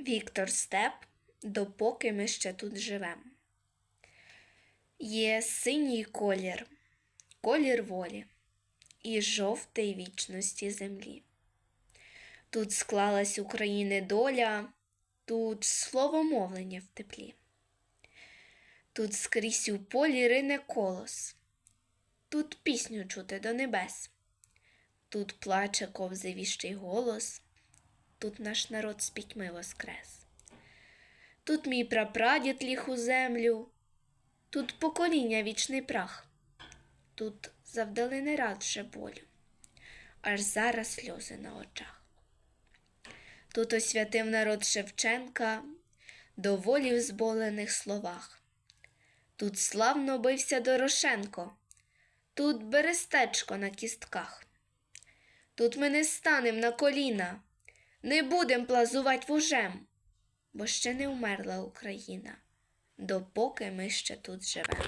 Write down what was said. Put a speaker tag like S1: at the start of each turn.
S1: Віктор Степ, допоки ми ще тут живем. Є синій колір, колір волі і жовтий вічності землі. Тут склалась України доля, тут словомовлення в теплі. Тут скрізь у полі рине колос, тут пісню чути до небес, тут плаче ковзивіщий голос, тут наш народ з пітьми воскрес. Тут мій прапрадід ліг у землю, тут покоління вічний прах, тут завдали не рад вже болю, аж зараз сльози на очах. Тут освятив народ Шевченка до волі в зболених словах. Тут славно бився Дорошенко, тут берестечко на кістках. Тут ми не станем на коліна, не будем плазувать вужем, бо ще не вмерла Україна, допоки ми ще тут живемо.